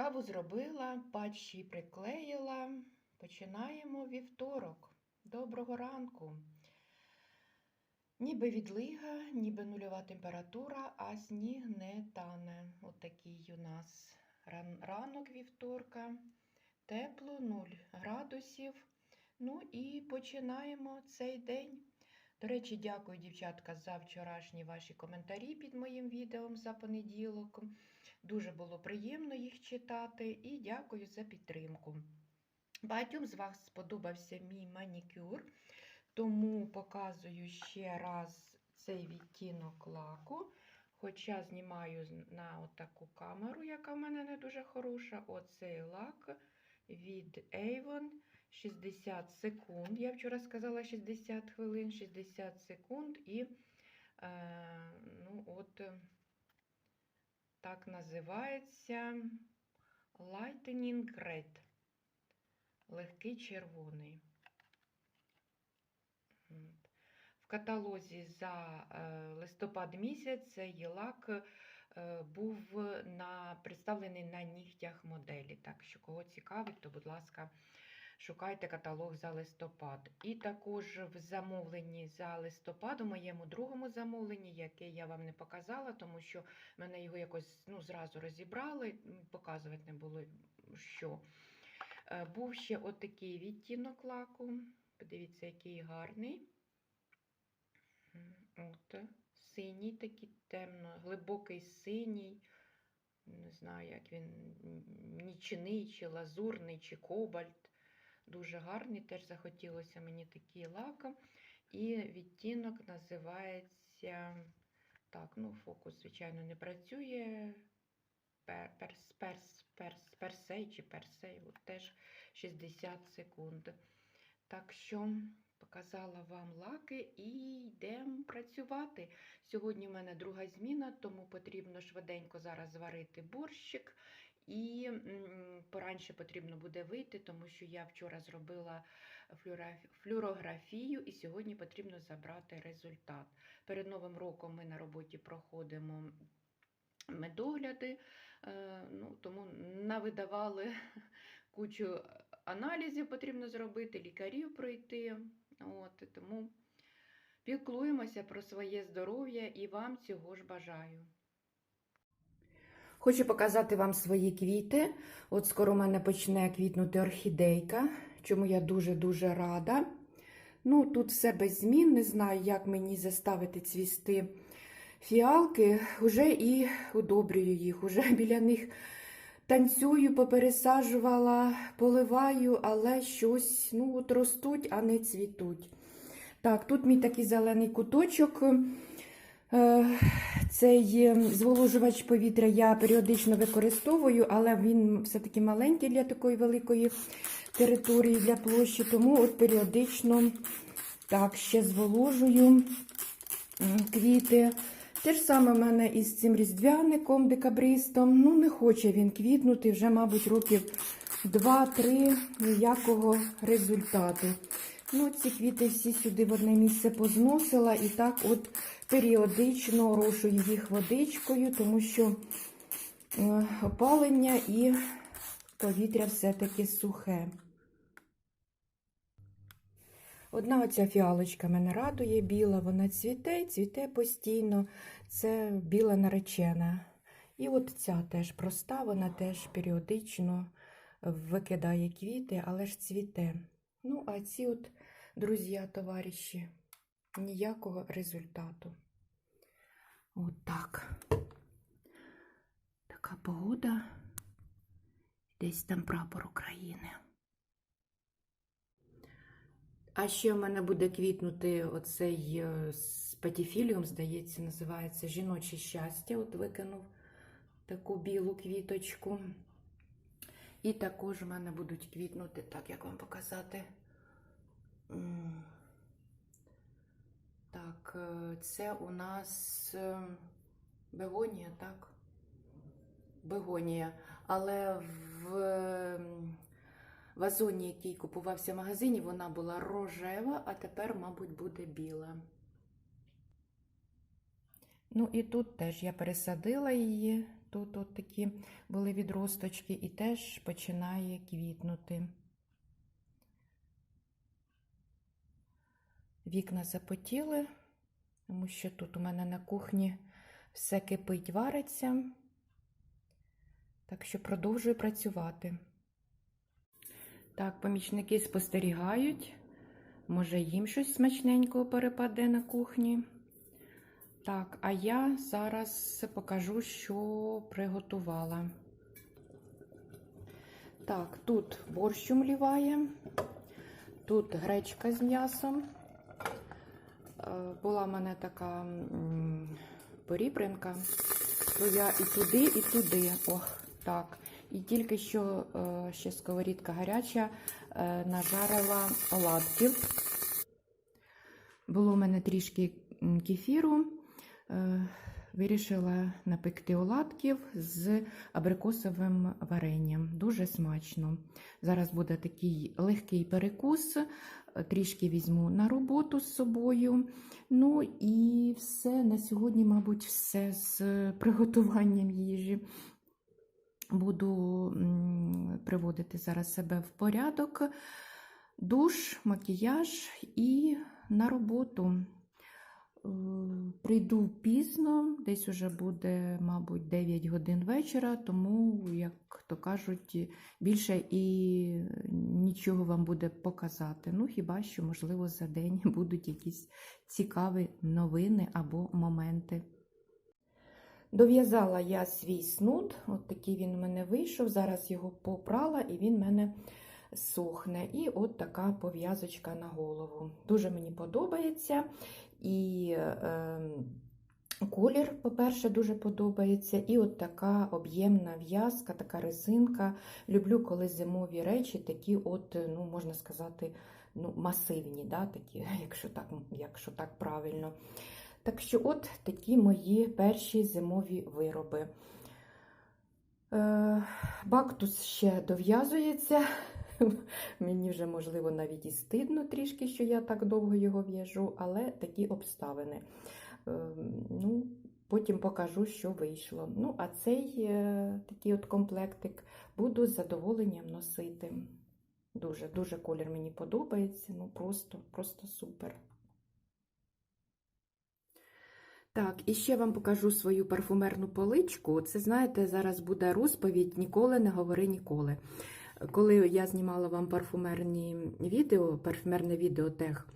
Каву зробила, патчі приклеїла. Починаємо вівторок. Доброго ранку. Ніби відлига, ніби нульова температура, а сніг не тане. Отакий у нас ран- ранок вівторка. Тепло, 0 градусів. Ну і починаємо цей день. До речі, дякую, дівчатка, за вчорашні ваші коментарі під моїм відео за понеділок. Дуже було приємно їх читати і дякую за підтримку. Багатьом з вас сподобався мій манікюр, тому показую ще раз цей відтінок лаку. Хоча знімаю на таку камеру, яка в мене не дуже хороша. Оцей лак від Avon 60 секунд. Я вчора сказала 60 хвилин, 60 секунд і е, ну, от, е, так називається Lightning Red. Легкий червоний. В каталозі за е, листопад місяць лак е, був на, представлений на нігтях моделі. Так що, кого цікавить, то, будь ласка, шукайте каталог за листопад. І також в замовленні за листопад, у моєму другому замовленні, яке я вам не показала, тому що мене його якось ну, зразу розібрали, показувати не було що. Е, Був ще отакий відтінок лаку. Подивіться, який гарний. От, синій, такий темно, глибокий синій. Не знаю, як він нічний, чи лазурний, чи кобальт. Дуже гарний, теж захотілося мені такий лак. І відтінок називається. Так, ну, фокус, звичайно, не працює. Перс, перс, перс, персей чи персей, от теж 60 секунд. Так що показала вам лаки і йдемо працювати. Сьогодні в мене друга зміна, тому потрібно швиденько зараз зварити борщик. І поранше потрібно буде вийти, тому що я вчора зробила флюорографію і сьогодні потрібно забрати результат. Перед Новим роком ми на роботі проходимо медогляди, е, ну, тому навидавали кучу аналізів потрібно зробити, лікарів пройти. От, тому піклуємося про своє здоров'я і вам цього ж бажаю. Хочу показати вам свої квіти. От скоро у мене почне квітнути орхідейка, чому я дуже-дуже рада. Ну, тут все без змін, не знаю, як мені заставити цвісти фіалки. Уже і удобрюю їх, уже біля них танцюю, попересаджувала, поливаю, але щось ну, от ростуть, а не цвітуть. Так, тут мій такий зелений куточок. Е, Цей е, зволожувач повітря я періодично використовую, але він все-таки маленький для такої великої території для площі, тому от періодично так, ще зволожую квіти. Те ж саме в мене із цим різдвяником, декабристом. Ну, не хоче він квітнути, вже, мабуть, років 2-3 ніякого результату. Ну, ці квіти всі сюди в одне місце позносила і так от періодично орошую їх водичкою, тому що е, опалення і повітря все-таки сухе. Одна оця фіалочка мене радує, біла, вона цвіте, цвіте постійно. Це біла наречена. І от ця теж проста, вона теж періодично викидає квіти, але ж цвіте. Ну, а ці от, друзі, товариші, ніякого результату. От. Така погода. Десь там прапор України. А ще в мене буде квітнути оцей е, з патіфіліум, здається, називається жіноче щастя. От викинув таку білу квіточку. І також в мене будуть квітнути, так як вам показати. Так, е, це у нас е, бегонія, так? Бегонія. Але в ем, вазоні, який купувався в магазині, вона була рожева, а тепер, мабуть, буде біла. Ну і тут теж я пересадила її, Тут от такі були відросточки і теж починає квітнути. Вікна запотіли, тому що тут у мене на кухні все кипить, вариться. Так що продовжую працювати. Так, помічники спостерігають. Може, їм щось смачненького перепаде на кухні. Так, а я зараз покажу, що приготувала. Так, тут борщ умліває, тут гречка з м'ясом. Е, Була в мене така порібринка, то я і туди, і туди. Ох, так. І тільки що е, ще сковорідка гаряча е, нажарила оладків. Було в мене трішки кефіру. Вирішила напекти оладків з абрикосовим варенням. Дуже смачно. Зараз буде такий легкий перекус, трішки візьму на роботу з собою. Ну і все на сьогодні, мабуть, все з приготуванням їжі. Буду приводити зараз себе в порядок, душ, макіяж і на роботу. Е, Прийду пізно, десь уже буде, мабуть, 9 годин вечора, тому, як кажуть, більше і нічого вам буде показати. Ну, хіба що, можливо, за день будуть якісь цікаві новини або моменти. Дов'язала я свій снуд, от такий він у мене вийшов. Зараз його попрала і він в мене сохне. І от така пов'язочка на голову. Дуже мені подобається. І е, колір, по-перше, дуже подобається. І от така об'ємна в'язка, така резинка. Люблю, коли зимові речі такі, от, ну, можна сказати, ну, масивні, да, такі, якщо так, якщо так правильно. Так що, от такі мої перші зимові вироби. Е, Бактус ще дов'язується. Мені вже, можливо, навіть і стидно трішки, що я так довго його в'яжу, але такі обставини. Е, Ну, Потім покажу, що вийшло. Ну, а цей е, такий от комплектик буду з задоволенням носити. Дуже, дуже колір мені подобається. Ну, просто, просто супер. Так, і ще вам покажу свою парфумерну поличку. Це, знаєте, зараз буде розповідь Ніколи не говори ніколи. Коли я знімала вам парфумерні відео, парфумерне відео тех,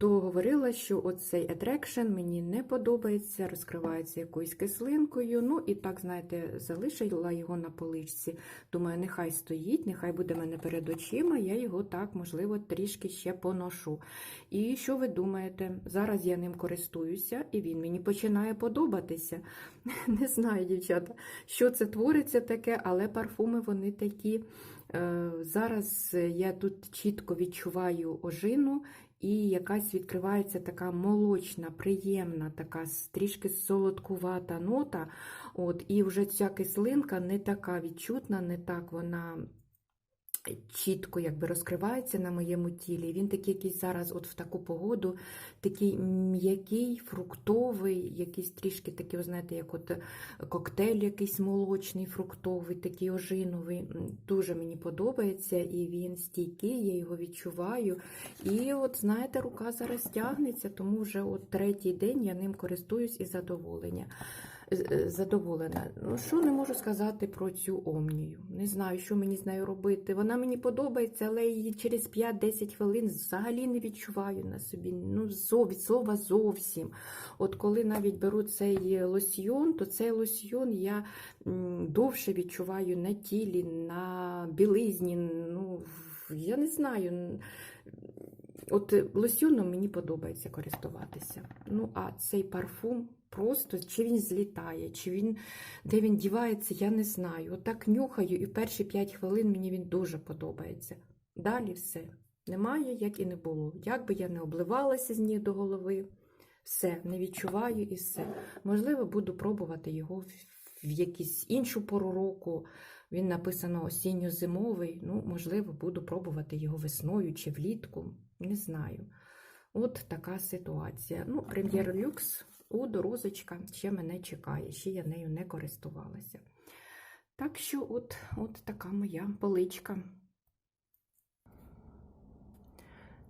то говорила, що оцей Attraction мені не подобається, розкривається якоюсь кислинкою. Ну і так, знаєте, залишила його на поличці. Думаю, нехай стоїть, нехай буде мене перед очима, я його так, можливо, трішки ще поношу. І що ви думаєте? Зараз я ним користуюся, і він мені починає подобатися. Не знаю, дівчата, що це твориться таке, але парфуми вони такі. Е, Зараз я тут чітко відчуваю ожину, і якась відкривається така молочна, приємна, така трішки солодкувата нота. От, І вже ця кислинка не така відчутна, не так вона чітко якби розкривається на моєму тілі. Він такий якийсь зараз, от в таку погоду, такий м'який, фруктовий, якийсь трішки такий, знаєте, як от коктейль якийсь молочний, фруктовий, такий ожиновий. Дуже мені подобається, і він стійкий, я його відчуваю. І от, знаєте, рука зараз тягнеться, тому вже от третій день я ним користуюсь із задоволення. З- Задоволена. Ну, що не можу сказати про цю омнію? Не знаю, що мені з нею робити. Вона мені подобається, але її через 5-10 хвилин взагалі не відчуваю на собі. Ну, зо- від слова зовсім. От коли навіть беру цей лосьйон, то цей лосьйон я довше відчуваю на тілі, на білизні. Ну, я не знаю. От лосьйоном мені подобається користуватися. Ну, а цей парфум просто чи він злітає, чи він де він дівається, я не знаю. Отак нюхаю, і перші 5 хвилин мені він дуже подобається. Далі все. Немає, як і не було. Як би я не обливалася з ніг до голови, все, не відчуваю і все. Можливо, буду пробувати його в, в якусь іншу пору року. Він написано осінньо-зимовий. Ну, можливо, буду пробувати його весною чи влітку. Не знаю. От така ситуація. Ну, прем'єр люкс у дорозочка ще мене чекає, ще я нею не користувалася. Так що, от, от така моя поличка.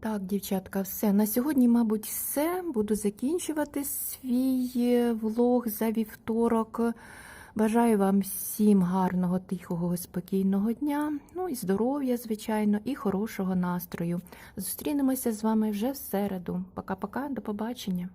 Так, дівчатка, все. На сьогодні, мабуть, все. Буду закінчувати свій е, влог за вівторок. Бажаю вам всім гарного, тихого, спокійного дня, ну і здоров'я, звичайно, і хорошого настрою. Зустрінемося з вами вже в середу. Пока-пока, до побачення.